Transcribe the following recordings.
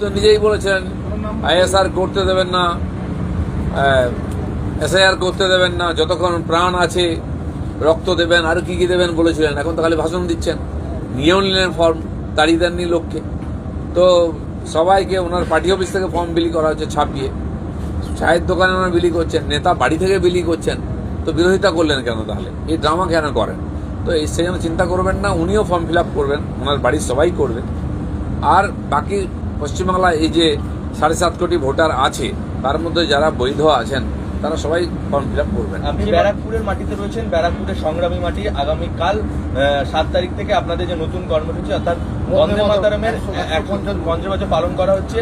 তো নিজেই বলেছেন আইএসআর করতে দেবেন না এসআইআর করতে দেবেন না, যতক্ষণ প্রাণ আছে, রক্ত দেবেন, আর কি কি দেবেন বলেছিলেন, এখন তো খালি ভাষণ দিচ্ছেন। নিয়েও নিলেন ফর্ম দাঁড়িয়ে দেননি লোককে। তো সবাইকে ওনার পার্টি অফিস থেকে ফর্ম বিলি করা হচ্ছে ছাপিয়ে। চায়ের দোকানে ওনারা বিলি করছেন, নেতা বাড়ি থেকে বিলি করছেন। তো বিরোধিতা করলেন কেন তাহলে? এই ড্রামা কেন করেন? তো এই সেই জন্য চিন্তা করবেন না, উনিও ফর্ম ফিল আপ করবেন, ওনার বাড়ির সবাই করবেন আর বাকি পশ্চিমবাংলায় এই যে সাড়ে সাত কোটি ভোটার আছে তার মধ্যে যারা বৈধ আছেন তারা সবাই ফর্ম ফিল আপ করবেন। আপনি ব্যারাকপুরের মাটিতে রয়েছেন ব্যারাকপুরের সংগ্রামী মাটি। আগামীকাল সাত তারিখ থেকে আপনাদের যে নতুন কর্মসূচি অর্থাৎ বন্দে মাতারামের এখন পঞ্চবছর পালন করা হচ্ছে।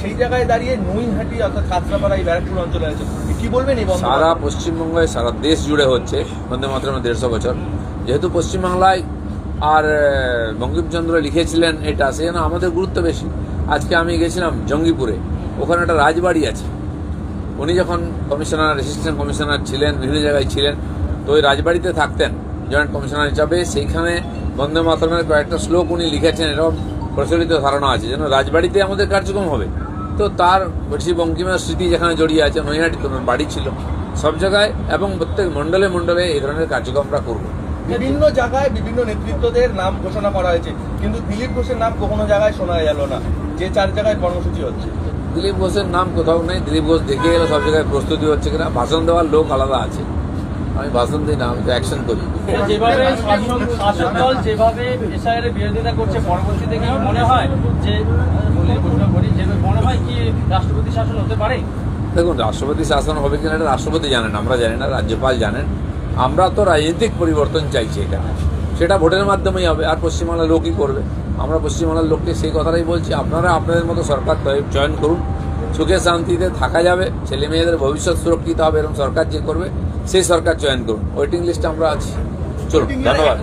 সেই জায়গায় দাঁড়িয়ে নইহাটি অর্থাৎ কাঁচরাপাড়া এই ব্যারাকপুর অঞ্চলে আছে কি বলবেন এই বন্দে সারা পশ্চিমবঙ্গে সারা দেশ জুড়ে হচ্ছে বন্দে মাতরম দেড়শো বছর। যেহেতু পশ্চিমবাংলায় আর বঙ্কিমচন্দ্র লিখেছিলেন এটা সেই জন্য আমাদের গুরুত্ব বেশি। আজকে আমি গেছিলাম জঙ্গিপুরে। ওখানে একটা রাজবাড়ি আছে। উনি যখন কমিশনার অ্যাসিস্ট্যান্ট কমিশনার ছিলেন, বিভিন্ন জায়গায় ছিলেন, তো ওই রাজবাড়িতে থাকতেন জয়েন্ট কমিশনার হিসাবে। সেইখানে বন্দে মাতরমের কয়েকটা শ্লোক উনি লিখেছেন, এরকম প্রচলিত ধারণা আছে, যেন রাজবাড়িতে আমাদের কার্যক্রম হবে। তো তার বলছি বঙ্কিমের স্মৃতি যেখানে জড়িয়ে আছে, নৈহাটি তোমার বাড়ি ছিল সব জায়গায়, এবং প্রত্যেক মণ্ডলে মণ্ডলে এই ধরনের কার্যক্রম আমরা করব। বিভিন্ন জায়গায় বিভিন্ন নেতৃত্বদের নাম ঘোষণা করা হয়েছে, কিন্তু দিলীপ ঘোষের নাম কোনো জায়গায় শোনা গেল না। যে চার জায়গায় কর্মসূচি হচ্ছে। দিলীপ ঘোষের নাম কোথাও নেই। দিলীপ ঘোষ দেখে গেলে সব জায়গায় প্রস্তুতি হচ্ছে কিনা। ভাষণ দেওয়ার লোক আলাদা আছে। আমি ভাষণ দিই না আমি তো অ্যাকশন করি। যেভাবে শাসক শাসক দল যেভাবে এসআইয়ের বিরোধিতা করছে পরবর্তীতে কি মনে হয় যে প্রশ্ন করি যে মনে হয় কি রাষ্ট্রপতি শাসন হতে পারে? দেখুন রাষ্ট্রপতি শাসন হবে কিনা এটা রাষ্ট্রপতি জানেন আমরা জানি না রাজ্যপাল জানেন। আমরা তো রাজনৈতিক পরিবর্তন চাইছি এখানে। সেটা ভোটের মাধ্যমেই হবে আর পশ্চিমবাংলার লোকই করবে। আমরা পশ্চিমবাংলার লোককে সেই কথাটাই বলছি আপনারা আপনাদের মতো সরকার জয়েন চয়ন করুন। সুখে শান্তিতে থাকা যাবে ছেলে মেয়েদের ভবিষ্যৎ সুরক্ষিত হবে এরকম সরকার যে করবে সেই সরকার চয়ন করুন। ওয়েটিং লিস্টে আমরা আছি। চলুন ধন্যবাদ।